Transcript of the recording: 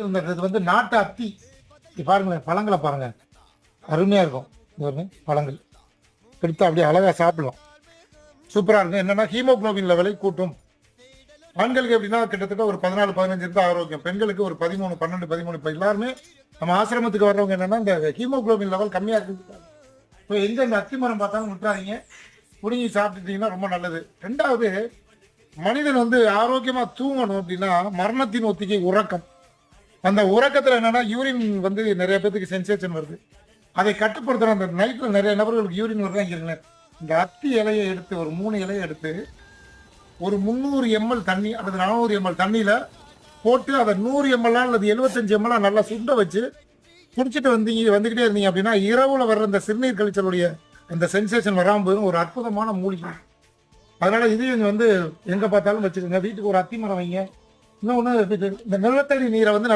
இருந்தது. வந்து நாட்டு அத்தி. பாருங்களேன் பழங்களை பாருங்க. அருமையாக இருக்கும். இது ஒரு பழங்கள். எடுத்து அப்படியே அழகாக சாப்பிடலாம். சூப்பராக இருக்கும். என்னன்னா ஹீமோகுளோபின் லெவலை கூட்டும். ஆண்களுக்கு எப்படின்னா கிட்டத்தட்ட ஒரு பதினாலு பதினஞ்சு இருந்தால் ஆரோக்கியம். பெண்களுக்கு ஒரு பதிமூணு பன்னெண்டு பதிமூணு. இப்போ எல்லாருமே நம்ம ஆசிரமத்துக்கு வர்றவங்க என்னன்னா இந்த ஹீமோகுளோபின் லெவல் கம்மியாக இருக்குது இப்போ எங்க இந்த அத்தி மரம் பார்த்தாலும் விட்டுறாதீங்க புடுங்கி சாப்பிட்டுட்டீங்கன்னா ரொம்ப நல்லது. ரெண்டாவது மனிதன் வந்து ஆரோக்கியமாக தூங்கணும் அப்படின்னா மரணத்தின் ஒத்திகை உறக்கம். அந்த உறக்கத்தில் என்னன்னா யூரின் வந்து நிறைய பேத்துக்கு சென்சேஷன் வருது. அதை கட்டுப்படுத்துற அந்த நைட்ல நிறைய நபர்களுக்கு யூரின் வருதான் இந்த அத்தி இலையை எடுத்து ஒரு மூணு இலையை எடுத்து ஒரு முந்நூறு எம்எல் தண்ணி அல்லது நானூறு எம்எல் தண்ணியில போட்டு அதை நூறு எம்எல்ஆ அல்லது எழுபத்தஞ்சு எம்எல்ஆ நல்லா சுண்ட வச்சு குடிச்சிட்டு வந்தீங்க வந்துக்கிட்டே இருந்தீங்க அப்படின்னா இரவுல வர்ற அந்த சிறுநீர் கழிச்சலுடைய அந்த சென்சேஷன் வராமல் போயிடும் ஒரு அற்புதமான மூலிகை. அதனால இதையும் வந்து எங்க பார்த்தாலும் வச்சுக்கோங்க. வீட்டுக்கு ஒரு அத்தி மரம் வைங்க. இன்னொன்று இந்த நிலத்தடி நீரை வந்து